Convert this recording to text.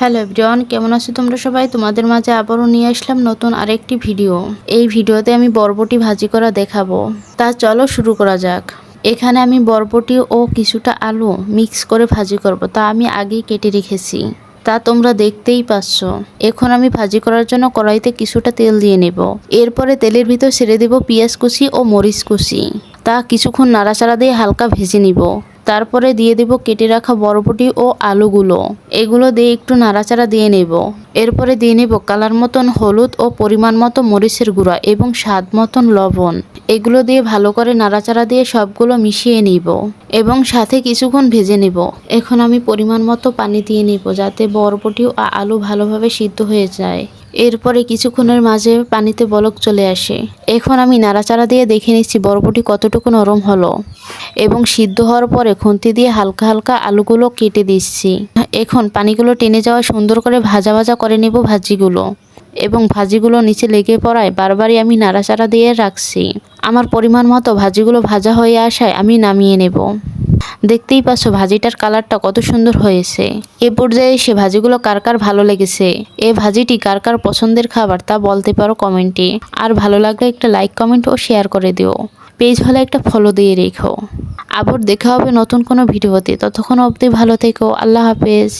Hello everyone, কেমন আছো তোমরা সবাই? তোমাদের মাঝে আবারও নিয়ে আসলাম নতুন আরেকটি ভিডিও। এই ভিডিওতে আমি বরবটি ভাজি করা দেখাবো। তা চলো শুরু করা যাক। এখানে আমি বরবটি ও কিছুটা আলু মিক্স করে ভাজি করব। তা আমি আগেই কেটে রেখেছি। তা তোমরা দেখতেই পাচ্ছ। এখন আমি ভাজি করার জন্য কড়াইতে কিছুটা তেল দিয়ে নেব। এরপরে তেলের ভিতর ছেড়ে দেব পেঁয়াজ কুচি ও মরিচ কুচি। তা কিছুক্ষণ নাড়াচাড়া দিয়ে হালকা ভেজে নিব। তারপরে দিয়ে দেব কেটে রাখা বরবটি ও আলুগুলো। এগুলো দিয়ে একটু নাড়াচাড়া দিয়ে নেব। এরপরে দিয়ে নেব কালার মতন হলুদ ও পরিমাণ মতো মরিচের গুঁড়া এবং স্বাদ মতন লবণ। এগুলো দিয়ে ভালো করে নাড়াচাড়া দিয়ে সবগুলো মিশিয়ে নিব এবং সাথে কিছুক্ষণ ভেজে নেব। এখন আমি পরিমাণ মতো পানি দিয়ে নিব যাতে বরবটি ও আলু ভালোভাবে সিদ্ধ হয়ে যায়। এরপরে কিছুক্ষণের মাঝে পানিতে বলক চলে আসে। এখন আমি নাড়াচাড়া দিয়ে দেখে নিচ্ছি বরবটি কতটুকু নরম হলো। এবং সিদ্ধ হওয়ার পরে খুন্তি দিয়ে হালকা হালকা আলুগুলো কেটে দিচ্ছি। এখন পানিগুলো টেনে যাওয়া সুন্দর করে ভাজা ভাজা করে নেব ভাজিগুলো। এবং ভাজিগুলো নিচে লেগে পড়ায় বারবারই আমি নাড়াচাড়া দিয়ে রাখছি। আমার পরিমাণ মতো ভাজিগুলো ভাজা হয়ে আসায় আমি নামিয়ে নেব। দেখতেই পাচ্ছ ভাজিটার কালারটা কত সুন্দর হয়েছে। এ পর্যায়ে সে ভাজিগুলো কার কার ভালো লেগেছে, এ ভাজিটি কার কার পছন্দের খাবার তা বলতে পারো কমেন্টে আর ভালো লাগলে একটা লাইক কমেন্ট ও শেয়ার করে দিও। পেজ হলে একটা ফলো দিয়ে রেখো। আবার দেখা হবে নতুন কোনো ভিডিওতে ততক্ষণ অবধি ভালো থেকো। আল্লাহ হাফেজ।